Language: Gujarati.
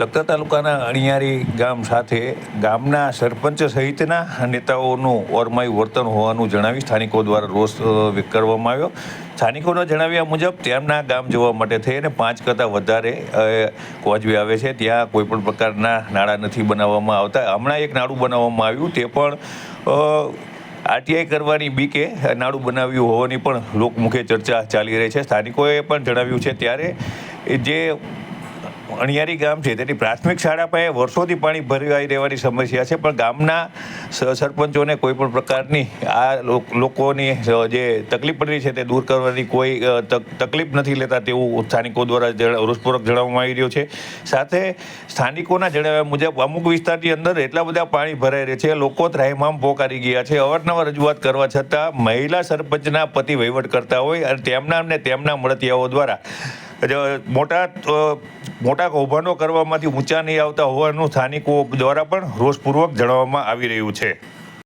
લખતર તાલુકાના અણિયારી ગામ સાથે ગામના સરપંચ સહિતના નેતાઓનું ઓરમાયું વર્તન હોવાનું જણાવી સ્થાનિકો દ્વારા રોષ કરવામાં આવ્યો. સ્થાનિકોના જણાવ્યા મુજબ તેમના ગામ જોવા માટે થઈને પાંચ કરતાં વધારે કોચવી આવે છે. ત્યાં કોઈપણ પ્રકારના નાણાં નથી બનાવવામાં આવતા. હમણાં એક નાડું બનાવવામાં આવ્યું. તે પણ આરટીઆઈ કરવાની બીકે નાડું બનાવ્યું હોવાની પણ લોકમુખે ચર્ચા ચાલી રહી છે. સ્થાનિકોએ પણ જણાવ્યું છે. ત્યારે જે અણિયારી ગામ છે. તેની પ્રાથમિક શાળા પાસે વર્ષોથી પાણી ભરાઈ રહેવાની સમસ્યા છે. પણ ગામના સરપંચોને કોઈ પણ પ્રકારની આ લોક- લોકોની જે તકલીફ પડી છે તે દૂર કરવાની કોઈ તક- તકલીફ નથી લેતા તેવું સ્થાનિકો દ્વારા જણા- જણાવવામાં આવી રહ્યું છે. સાથે સ્થાનિકોના જણાવ્યા મુજબ અમુક વિસ્તારની અંદર એટલા બધા પાણી ભરાઈ રહે છે. લોકો ત્રાહિમામ પોકારી ગયા છે. અવારનવાર રજૂઆત કરવા છતાં મહિલા સરપંચના પતિ વહીવટ કરતા હોય અને તેમના અને તેમના મળતિયાઓ દ્વારા મોટા મોટા કૌભાંડો કરવામાંથી ઊંચા નહીં આવતા હોવાનું સ્થાનિકો દ્વારા પણ રોષપૂર્વક જણાવવામાં આવી રહ્યું છે.